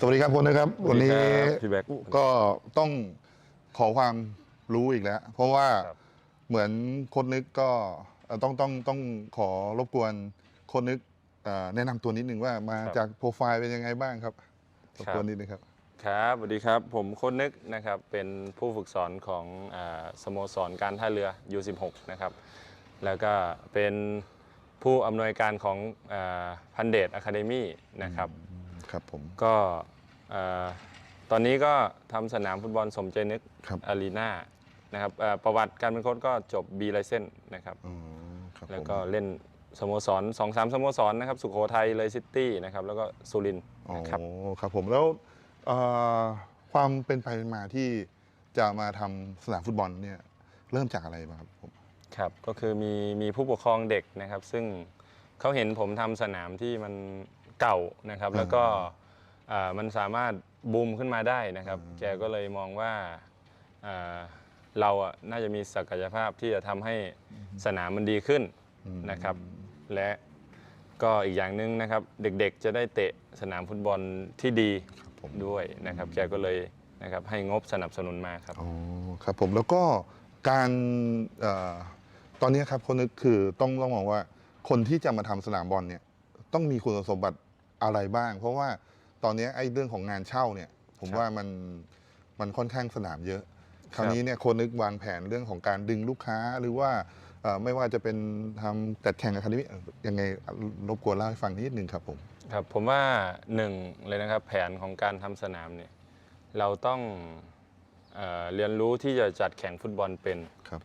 สวัสดีครับคนนะครับ สวัวันสดีนี้ครับพี่แบ็คก็ต้องขอความรู้อีกแล้ว เพราะว่าครับ เหมือนคนนึกก็เอ่อต้องต้องต้องขอรบกวนคนนึกเอ่อแนะนำตัวนิดนึงว่ามาจากโปรไฟล์เป็นยังไงบ้างครับรบกวนนิดนึงครับ ครับสวัสดีครับ ผมโค้ชนึกนะครับเป็นผู้ฝึกสอนของอาสโมสรการท่าเรือ U16 นะครับแล้วก็เป็นผู้อำนวยการของอาพันเดชอะคาเดมี่นะครับ ครับผม ก็อ่าตอนนี้ก็ทำสนามฟุตบอลสมใจนึกครับ อารีนานะครับอ่าประวัติการเป็นโค้ชก็จบ B ไลเซนนะครับอ๋อครับผมแล้วก็เล่นสโมสรสองสามสโมสรนะครับ สุโขทัยเลยซิตี้นะครับ แล้วก็สุรินทร์อ๋อนะครับ ครับผมแล้วเอ่อความเป็นไปเป็นมาที่จะมาทำสนามฟุตบอลเนี่ยเริ่มจากอะไรบ้างครับผม ครับก็คือมีมีผู้ปกครองเด็กนะครับ ซึ่งเขาเห็นผมทำสนามที่มัน เก่านะครับ แล้วก็อ่ามันสามารถบูมขึ้นมาได้นะครับ แกก็เลยมองว่าอ่าเราอะน่าจะมีศักยภาพที่จะทำให้สนามมันดีขึ้นนะครับ และก็อีกอย่างหนึ่งนะครับ เด็กๆจะได้เตะสนามฟุตบอลที่ดีครับผมด้วยนะครับแกก็เลยนะครับให้งบสนับสนุนมาครับ อ๋อครับผมแล้วก็การเออตอนนี้ครับคนนึกคือต้องต้องมองว่าคนที่จะมาทำสนามบอลเนี่ยต้องมีคุณสมบัติ อะไรบ้าง เพราะว่าตอนนี้ไอ้เรื่องของงานเช่าเนี่ย ผมครับว่ามันมันค่อนข้างสนามเยอะคครัราวบนี้เนี่ยคนนึกวางแผนเรื่องของการดึงลูกค้าหรือว่าเอ่อไม่ว่าจะเป็นทำจัดแข่งอะคาเดมี่ยังไงรบกวนเล่าให้ฟังนิดนึงครับผมครับผมว่าหนึ่งเลยนะครับแผนของการทำสนามเนี่ยเราต้องเออเรียนรู้ที่จะจัดแข่งฟุตบอลเป็นครับ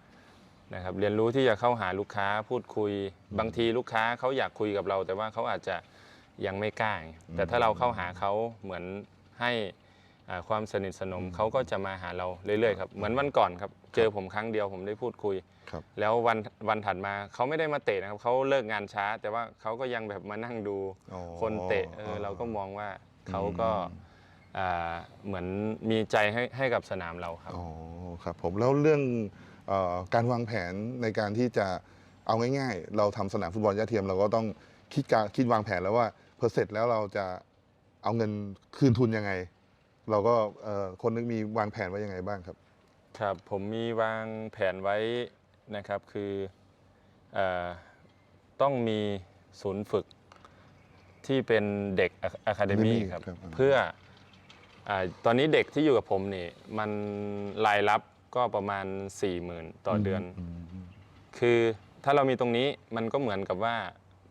นะครับเรียนรู้ที่จะเข้าหาลูกค้าพูดคุยบางทีลูกค้าเขาอยากคุยกับเรา แต่ว่าเขาอาจจะ ยังไม่กล้าไงแต่ถ้าเราเข้าหาเขาเหมือนให้อ่าความสนิทสนมเขาก็จะมาหาเราเรื่อยๆครับเหมือนวันก่อนครับเจอผมครั้งเดียวผมได้พูดคุยครับแล้ววันวันถัดมาเขาไม่ได้มาเตะนะครับเขาเลิกงานช้า แต่ว่าเขาก็ยังแบบมานั่งดูอ๋อคนเตะเออเราก็มองว่าเขาก็อ่าเหมือนมีใจให้ให้กับสนามเราครับอ๋อครับผมแล้วเรื่องเออการวางแผนในการที่จะเอาง่าย ๆ เราทำสนามฟุตบอลยอดเทียมเราก็ต้องคิดการคิดวางแผนแล้วว่า พอเสร็จแล้วเราจะเอาเงินคืนทุนยังไง เราก็เอ่อคนนึกมีวางแผนไว้ยังไงบ้างครับ ครับผมมีวางแผนไว้นะครับคือเออต้องมีศูนย์ฝึกที่เป็นเด็กอะคาเดมี่ Academy ครับครับ เพื่ออาตอนนี้เด็กที่อยู่กับผมนี่มันรายรับก็ประมาณ 4 0,000 ต่อเดือน คือถ้าเรามีตรงนี้มันก็เหมือนกับว่า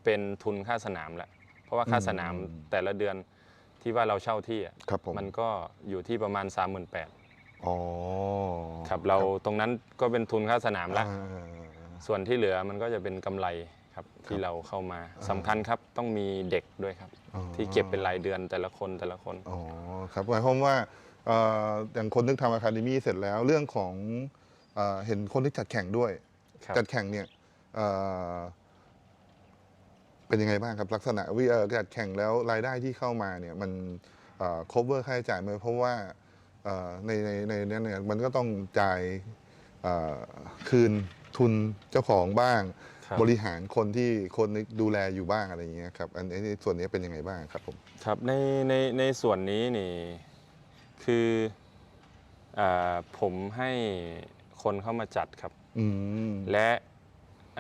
เป็นทุนค่าสนามแหละเพ ราะว่าค่าสนามอืมแต่ละเดือนที่ว่าเราเช่าที่อะครับผมมันก็อยู่ที่ประมาณ 38,000อ๋อครับเราตรงนั้นก็เป็นทุนค่าสนามละ อ่า ส่วนที่เหลือมันก็จะเป็นกำไรครับที่เราเข้ามาสำคัญครับต้องมีเด็กด้วยครับ อ๋อ ที่เก็บเป็นรายเดือนแต่ละคนแต่ละคน อ๋อครับหมายความว่าเอ่ออย่างคนนึกทำอะคาเดมี่เสร็จแล้วเรื่องของเอ่อเห็นคนที่จัดแข่งด้วย ครับ จัดแข่งเนี่ยเอ่อ เป็นยังไงบ้างครับ ลักษณะวิเอ่อจัดแข่งแล้วรายได้ที่เข้ามาเนี่ยมันเอ่อ cover ค่าใช้จ่ายไหมเพราะว่าเอ่อในในในนั้นเนี่ยมันก็ต้องจ่ายเอ่อคืนทุนเจ้าของบ้าง ครับ บริหารคนที่คนนึกดูแลอยู่บ้างอะไรอย่างเงี้ยครับอันนี้ส่วนนี้เป็นยังไงบ้างครับผมครับในในในส่วนนี้นี่คืออาผมให้คนเข้ามาจัดครับ อืมและ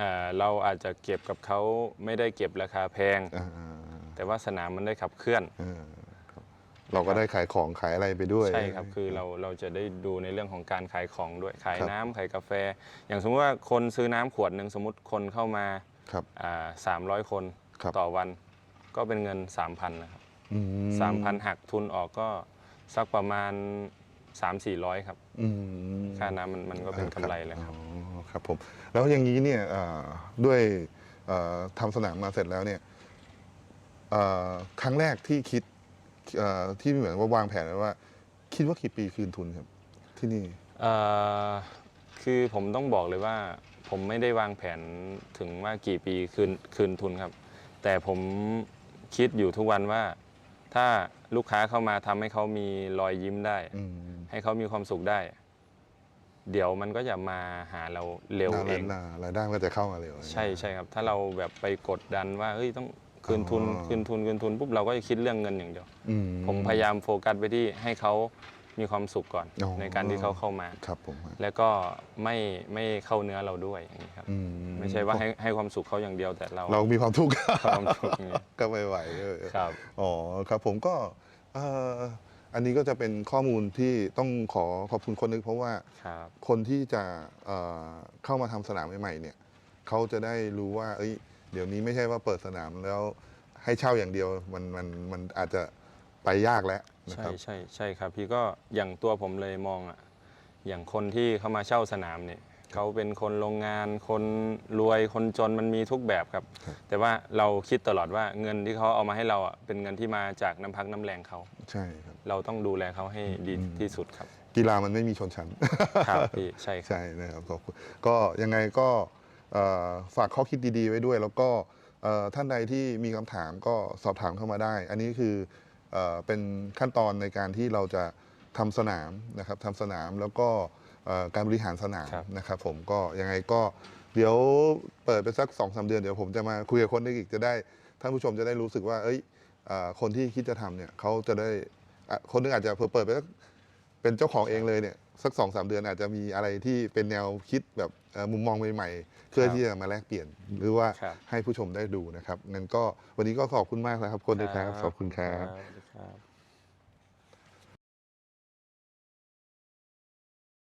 อ่าเราอาจจะเก็บกับเขาไม่ได้เก็บราคาแพง อ่าแต่ว่าสนามมันได้ขับเคลื่อนอ่าครับเราก็ได้ขายของขายอะไรไปด้วย ใช่ครับ คือเราเราจะได้ดูในเรื่องของการขายของด้วย ขายครับ น้ำขายกาแฟ อย่างสมมติว่าคนซื้อน้ำขวดหนึ่งสมมติคนเข้ามาครับ สามร้อยคนครับ ต่อวัน ก็เป็นเงิน 3,000นะครับอืสามพันหักทุนออกก็สักประมาณ 3 4 0 0ครับ อืมค่าน้ำมันมันก็เป็นกำไรเลยครับ อ๋อครับผมแล้วอย่างนี้เนี่ยเอ่อด้วยเอ่อทำสนามมาเสร็จแล้วเนี่ยเอ่อครั้งแรกที่คิดเอ่อที่เหมือนว่าวางแผนไว้ว่า คิดว่ากี่ปีคืนทุนครับ ที่นี่ เอ่อคือผมต้องบอกเลยว่า ผมไม่ได้วางแผนถึงว่ากี่ปีคืนคืนทุนครับ แต่ผมคิดอยู่ทุกวันว่า ถ้าลูกค้าเข้ามาทำให้เขามีรอยยิ้มได้ อืม ให้เขามีความสุขได้ เดี๋ยวมันก็จะมาหาเราเร็วเองนานๆรายได้มันก็จะเข้ามาเร็วใช่ใช่ครับ ถ้าเราแบบไปกดดันว่าเฮ้ยต้องคืนทุนอ๋อคืนทุนคืนทุนปุ๊บเราก็จะคิดเรื่องเงินอย่างเดียวอืผมพยายามโฟกัสไปที่ให้เขามีความสุขก่อนอ๋อในการที่เขาเข้ามาครับผมแล้วก็ไม่ไม่เข้าเนื้อเราด้วยอย่างนี้ครับอืไม่ใช่ว่าให้ให้ความสุขเขาอย่างเดียวแต่เรา เรามีความทุกข์ความทุกข์อย่างนี้ก็ไม่ไหวเออครับอ๋อครับผมก็เอ่ออันนี้ก็จะเป็นข้อมูลที่ต้องขอขอบคุณคนนึงเพราะว่าครับคนที่จะเอ่อเข้ามาทำสนามใหม่ๆเนี่ยเขาจะได้รู้ว่าเอ้ยเดี๋ยวนี้ไม่ใช่ว่าเปิดสนามแล้วให้เช่าอย่างเดียวมันมันมันอาจจะไปยากแล้วนะใช่ครับ ใช่ใช่ครับ พี่ก็อย่างตัวผมเลยมองอะอย่างคนที่เข้ามาเช่าสนามเนี่ย เขาเป็นคนโรงงาน คนรวยคนจนมันมีทุกแบบครับครับ แต่ว่าเราคิดตลอดว่าเงินที่เขาเอามาให้เราอะเป็นเงินที่มาจากน้ำพักน้ำแรงเขา ใช่ครับ เราต้องดูแลเขาให้ดีอืมที่สุดครับ กีฬามันไม่มีชนชั้น ครับพี่ใช่ครับ ใช่นะครับขอบคุณก็ยังไงก็เอ่อฝากข้อคิดดี ๆ ไว้ด้วย แล้วก็เอ่อท่านใดที่มีคำถามก็สอบถามเข้ามาได้ อันนี้คือเอ่อเป็นขั้นตอนในการที่เราจะทำสนามนะครับทำสนามแล้วก็เอ่อ การบริหารสนามครับนะครับผมก็ยังไงก็เดี๋ยวเปิดไปสักสองสาเดือนเดี๋ยวผมจะมาคุยกับคนอีกจะได้ท่านผู้ชมจะได้รู้สึกว่า เอ้ยเอ่อคนที่คิดจะทำเนี่ยเขาจะได้อะคนนึงอาจจะเปิดไปสักเป็นเจ้าของเองเลยเนี่ยสักสองสามเดือนอาจจะมีอะไรที่เป็นแนวคิดแบบเอ่อมุมมองใหม่ๆเพื่อครับที่จะมาแลกเปลี่ยนหรือว่าครับให้ผู้ชมได้ดูนะครับงั้นก็วันนี้ก็ขอบคุณมากนะครับคนเลยครับขอบคุณครับสวัสดีครับ